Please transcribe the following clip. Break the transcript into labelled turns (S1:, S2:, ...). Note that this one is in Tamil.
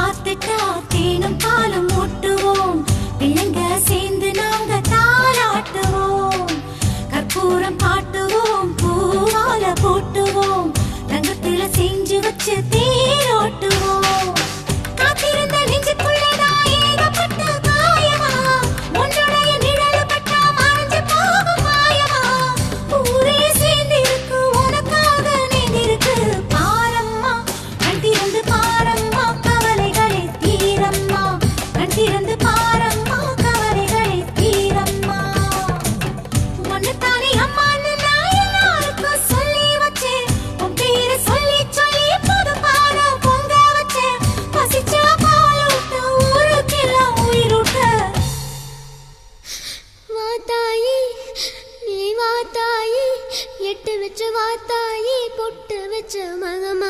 S1: 待
S2: எட்டு வச்சு வாத்தாயி பொட்டு வச்சு மகமா.